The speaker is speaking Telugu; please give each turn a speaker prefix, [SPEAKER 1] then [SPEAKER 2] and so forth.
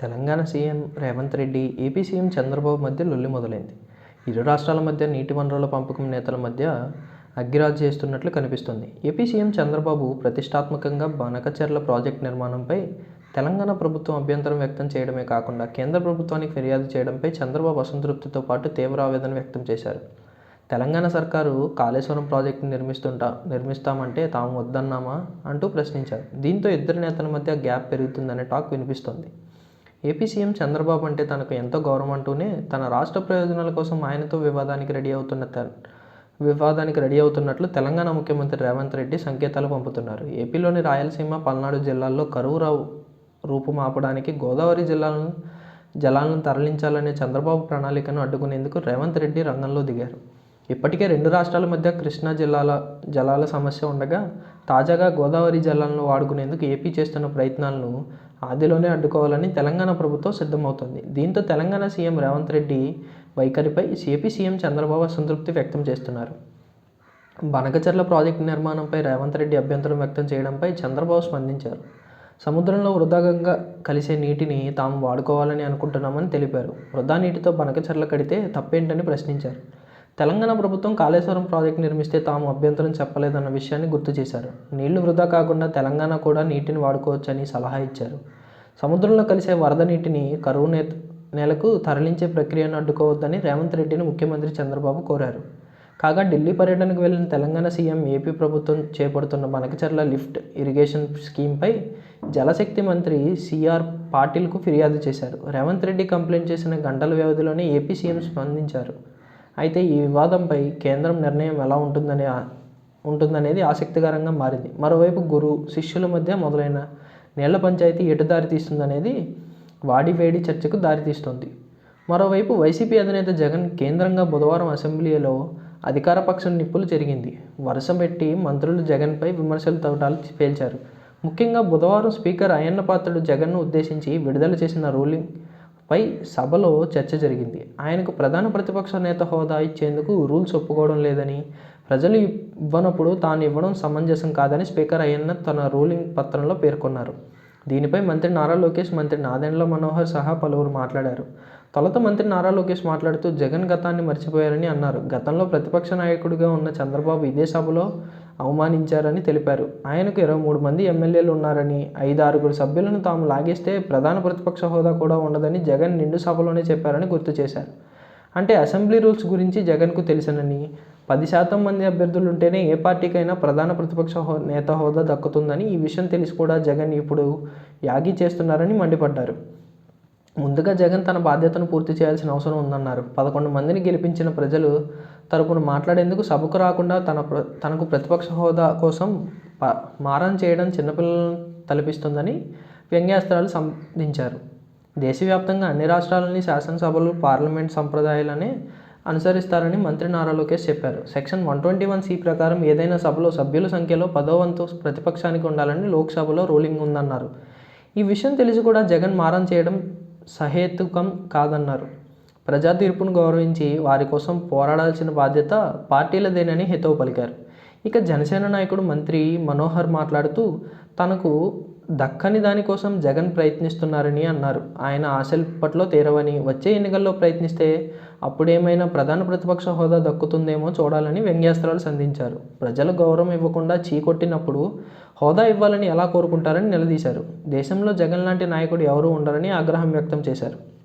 [SPEAKER 1] Telangana CM Revanth Reddy AP CM Chandrababu మధ్య లొల్లి మొదలైంది. ఇరు రాష్ట్రాల మధ్య నీటి వనరుల పంపకం నేతల మధ్య అగ్గిరాజు చేస్తున్నట్లు కనిపిస్తుంది. ఏపీ సీఎం చంద్రబాబు ప్రతిష్టాత్మకంగా బనకచెర్ల ప్రాజెక్టు నిర్మాణంపై తెలంగాణ ప్రభుత్వం అభ్యంతరం వ్యక్తం చేయడమే కాకుండా కేంద్ర ప్రభుత్వానికి ఫిర్యాదు చేయడంపై చంద్రబాబు అసంతృప్తితో పాటు తీవ్ర ఆవేదన వ్యక్తం చేశారు. తెలంగాణ సర్కారు కాళేశ్వరం ప్రాజెక్టు నిర్మిస్తుంటా నిర్మిస్తామంటే తాము వద్దన్నామా అంటూ ప్రశ్నించారు. దీంతో ఇద్దరు నేతల మధ్య గ్యాప్ పెరుగుతుందనే టాక్ వినిపిస్తోంది. ఏపీ సీఎం చంద్రబాబు అంటే తనకు ఎంతో గౌరవం అంటూనే తన రాష్ట్ర ప్రయోజనాల కోసం ఆయనతో వివాదానికి రెడీ అవుతున్న వివాదానికి రెడీ అవుతున్నట్లు తెలంగాణ ముఖ్యమంత్రి రేవంత్ రెడ్డి సంకేతాలు పంపుతున్నారు. ఏపీలోని రాయలసీమ పల్నాడు జిల్లాల్లో కరువు రావు రూపుమాపడానికి గోదావరి జిల్లాలను జలాలను తరలించాలనే చంద్రబాబు ప్రణాళికను అడ్డుకునేందుకు రేవంత్ రెడ్డి రంగంలో దిగారు. ఇప్పటికే రెండు రాష్ట్రాల మధ్య కృష్ణా జిల్లాల జలాల సమస్య ఉండగా తాజాగా గోదావరి జలాలను వాడుకునేందుకు ఏపీ చేస్తున్న ప్రయత్నాలను ఆదిలోనే అడ్డుకోవాలని తెలంగాణ ప్రభుత్వం సిద్ధమవుతోంది. దీంతో తెలంగాణ సీఎం రేవంత్ రెడ్డి వైఖరిపై ఏపీ సీఎం చంద్రబాబు అసంతృప్తి వ్యక్తం చేస్తున్నారు. బనకచర్ల ప్రాజెక్టు నిర్మాణంపై రేవంత్ రెడ్డి అభ్యంతరం వ్యక్తం చేయడంపై చంద్రబాబు స్పందించారు. సముద్రంలో వృధాగంగా కలిసే నీటిని తాము వాడుకోవాలని అనుకుంటున్నామని తెలిపారు. వృధా నీటితో బనకచర్ల కడితే తప్పేంటని ప్రశ్నించారు. తెలంగాణ ప్రభుత్వం కాళేశ్వరం ప్రాజెక్టు నిర్మిస్తే తాము అభ్యంతరం చెప్పలేదన్న విషయాన్ని గుర్తు చేశారు. నీళ్ళు వృధా కాకుండా తెలంగాణ కూడా నీటిని వాడుకోవచ్చని సలహా ఇచ్చారు. సముద్రంలో కలిసే వరద నీటిని కరువు నేత నెలకు తరలించే ప్రక్రియను అడ్డుకోవద్దని రేవంత్ రెడ్డిని ముఖ్యమంత్రి చంద్రబాబు కోరారు. కాగా ఢిల్లీ పర్యటనకు వెళ్ళిన తెలంగాణ సీఎం ఏపీ ప్రభుత్వం చేపడుతున్న బనకచర్ల లిఫ్ట్ ఇరిగేషన్ స్కీమ్పై జలశక్తి మంత్రి సిఆర్ పాటిల్కు ఫిర్యాదు చేశారు. రేవంత్ రెడ్డి కంప్లైంట్ చేసిన గంటల వ్యవధిలోనే ఏపీ సీఎం స్పందించారు. అయితే ఈ వివాదంపై కేంద్రం నిర్ణయం ఎలా ఉంటుందనే ఉంటుందనేది ఆసక్తికరంగా మారింది. మరోవైపు గురు శిష్యుల మధ్య మొదలైన నీళ్ళ పంచాయతీ ఎటు దారితీస్తుందనేది వాడివేడి చర్చకు దారితీస్తోంది. మరోవైపు వైసీపీ అధినేత జగన్ కేంద్రంగా బుధవారం అసెంబ్లీలో అధికార పక్షం నిప్పులు జరిగింది వరుస పెట్టి మంత్రులు జగన్పై విమర్శలు తవ్వటాలు పేల్చారు. ముఖ్యంగా బుధవారం స్పీకర్ అయ్యన్న పాత్రుడు జగన్ను ఉద్దేశించి విడుదల చేసిన రూలింగ్ పై సభలో చర్చ జరిగింది. ఆయనకు ప్రధాన ప్రతిపక్ష నేత హోదా ఇచ్చేందుకు రూల్స్ ఒప్పుకోవడం లేదని ప్రజలు ఇవ్వనప్పుడు తాను ఇవ్వడం సమంజసం కాదని స్పీకర్ అయ్యన్న తన రూలింగ్ పత్రంలో పేర్కొన్నారు. దీనిపై మంత్రి నారా లోకేష్ మంత్రి నాదెండ్ల మనోహర్ సహా పలువురు మాట్లాడారు. తొలుత మంత్రి నారా లోకేష్ మాట్లాడుతూ జగన్ గతాన్ని మర్చిపోయారని అన్నారు. గతంలో ప్రతిపక్ష నాయకుడిగా ఉన్న చంద్రబాబు ఇదే సభలో అవమానించారని తెలిపారు. ఆయనకు ఇరవై మూడు మంది ఎమ్మెల్యేలు ఉన్నారని ఐదు ఆరుగురు సభ్యులను తాము లాగేస్తే ప్రధాన ప్రతిపక్ష హోదా కూడా ఉండదని జగన్ నిండు సభలోనే చెప్పారని గుర్తు చేశారు. అంటే అసెంబ్లీ రూల్స్ గురించి జగన్కు తెలిసినని పది శాతం మంది అభ్యర్థులు ఉంటేనే ఏ పార్టీకైనా ప్రధాన ప్రతిపక్ష హో నేత హోదా దక్కుతుందని ఈ విషయం తెలిసి కూడా జగన్ ఇప్పుడు యాగి చేస్తున్నారని మండిపడ్డారు. ముందుగా జగన్ తన బాధ్యతను పూర్తి చేయాల్సిన అవసరం ఉందన్నారు. పదకొండు మందిని గెలిపించిన ప్రజలు తరపున మాట్లాడేందుకు సభకు రాకుండా తన ప్ర తనకు ప్రతిపక్ష హోదా కోసం ప మారం చేయడం చిన్నపిల్లలను తలపిస్తుందని వ్యంగ్యాస్త్రాలు సంధించారు. దేశవ్యాప్తంగా అన్ని రాష్ట్రాలని శాసనసభలు పార్లమెంట్ సంప్రదాయాలనే అనుసరిస్తారని మంత్రి నారా లోకేష్ చెప్పారు. Section one twenty one C ప్రకారం ఏదైనా సభలో సభ్యుల సంఖ్యలో పదో వంతు ప్రతిపక్షానికి ఉండాలని లోక్సభలో రూలింగ్ ఉందన్నారు. ఈ విషయం తెలిసి కూడా జగన్ మారం చేయడం సహేతుకం కాదన్నారు. ప్రజా తీర్పును గౌరవించి వారి కోసం పోరాడాల్సిన బాధ్యత పార్టీలదేనని హితవు పలికారు. ఇక జనసేన నాయకుడు మంత్రి మనోహర్ మాట్లాడుతూ తనకు దక్కని దానికోసం జగన్ ప్రయత్నిస్తున్నారని అన్నారు. ఆయన ఆశలు ఇప్పట్లో తీరవని వచ్చే ఎన్నికల్లో ప్రయత్నిస్తే అప్పుడేమైనా ప్రధాన ప్రతిపక్ష హోదా దక్కుతుందేమో చూడాలని వ్యంగ్యాస్త్రాలు సంధించారు. ప్రజలు గౌరవం ఇవ్వకుండా చీకొట్టినప్పుడు హోదా ఇవ్వాలని ఎలా కోరుకుంటారని నిలదీశారు. దేశంలో జగన్ లాంటి నాయకుడు ఎవరూ ఉండరని ఆగ్రహం వ్యక్తం చేశారు.